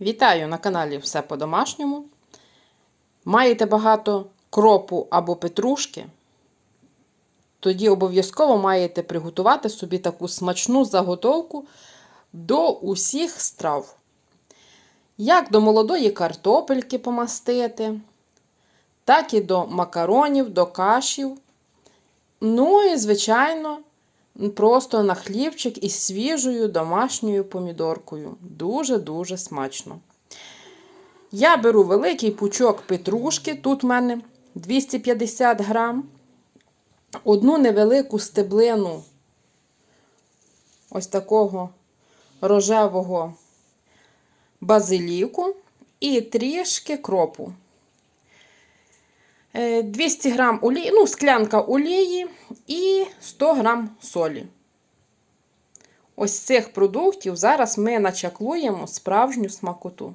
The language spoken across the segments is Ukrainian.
Вітаю на каналі Все по-домашньому. Маєте багато кропу або петрушки? Тоді обов'язково маєте приготувати собі таку смачну заготовку до усіх страв. Як до молодої картопельки помастити, так і до макаронів, до кашів. Ну і, звичайно, просто на хлібчик із свіжою домашньою помідоркою. Дуже-дуже смачно. Я беру великий пучок петрушки, тут в мене 250 грам, одну невелику стеблину ось такого рожевого базиліку і трішки кропу. 200 грам олії, ну, склянка олії і 100 грам солі. Ось цих продуктів зараз ми начаклуємо справжню смакоту.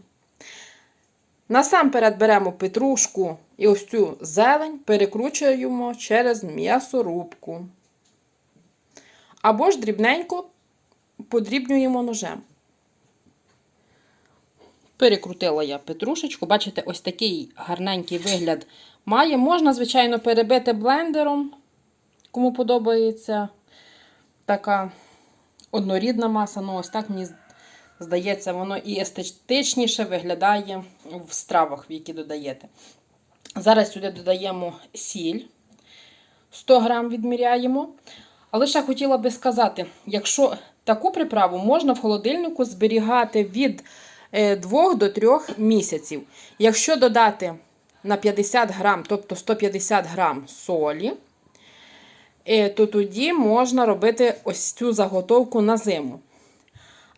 Насамперед беремо петрушку і ось цю зелень перекручуємо через м'ясорубку. Або ж дрібненько подрібнюємо ножем. Перекрутила я петрушечку. Бачите, ось такий гарненький вигляд має. Можна, звичайно, перебити блендером, кому подобається така однорідна маса. Ну, ось так мені здається, воно і естетичніше виглядає в стравах, в які додаєте. Зараз сюди додаємо сіль, 100 грам відміряємо. Але ще хотіла би сказати, якщо таку приправу можна в холодильнику зберігати від 2 до 3 місяців. Якщо додати на 50 грам, тобто 150 грам солі, то тоді можна робити ось цю заготовку на зиму.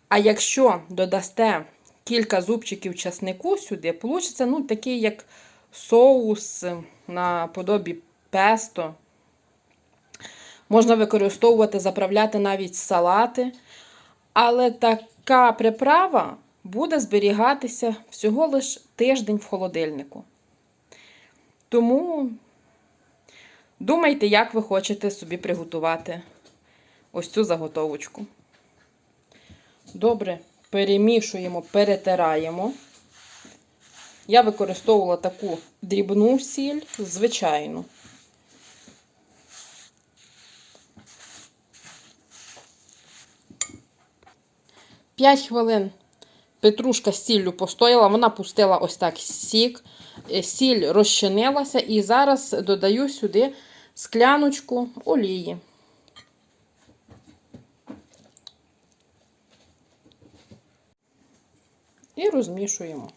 А якщо додасте кілька зубчиків часнику сюди, вийде ну, такий як соус на подобі песто. Можна використовувати, заправляти навіть салати. Але така приправа буде зберігатися всього лиш тиждень в холодильнику. Тому думайте, як ви хочете собі приготувати ось цю заготовочку. Добре, перемішуємо, перетираємо. Я використовувала таку дрібну сіль, звичайну. П'ять хвилин петрушка з сіллю постояла, вона пустила ось так сік, сіль розчинилася, і зараз додаю сюди скляночку олії. І розмішуємо.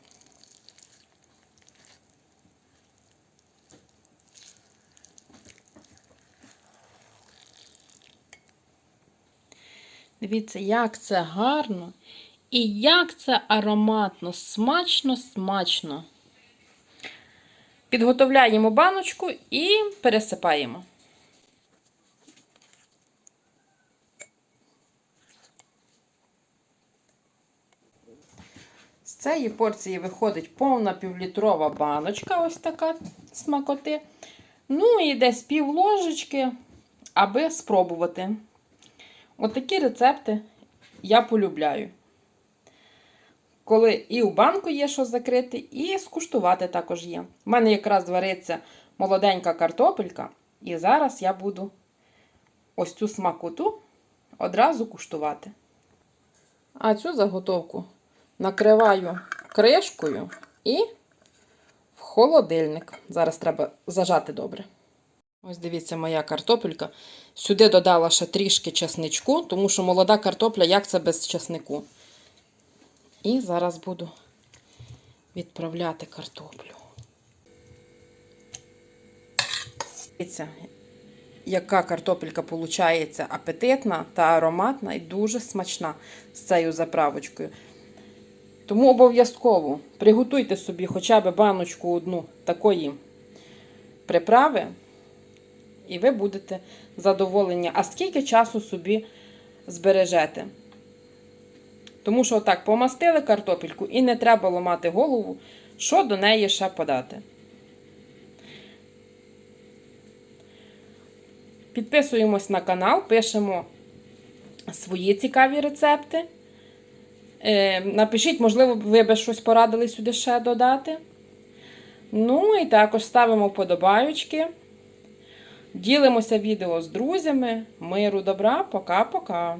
Дивіться, як це гарно і як це ароматно, смачно, смачно. Підготовляємо баночку і пересипаємо. З цієї порції виходить повна півлітрова баночка, ось така смакоти. Ну і десь пів ложечки, аби спробувати. Отакі рецепти я полюбляю. Коли і у банку є що закрити, і скуштувати також є. У мене якраз вариться молоденька картопелька, і зараз я буду ось цю смакоту одразу куштувати. А цю заготовку накриваю кришкою і в холодильник. Зараз треба зажати добре. Ось дивіться, моя картопелька. Сюди додала ще трішки чесничку, тому що молода картопля, як це без чеснику. І зараз буду відправляти картоплю. Дивіться, яка картопелька виходить апетитна та ароматна і дуже смачна з цією заправочкою. Тому обов'язково приготуйте собі хоча б баночку одну такої приправи, і ви будете задоволені. А скільки часу собі збережете? Тому що отак помастили картопельку і не треба ламати голову, що до неї ще подати. Підписуємось на канал, пишемо свої цікаві рецепти. Е, напишіть, можливо, ви би щось порадили сюди ще додати. Ну і також ставимо вподобаючки. Ділимося відео з друзями. Миру, добра, пока-пока.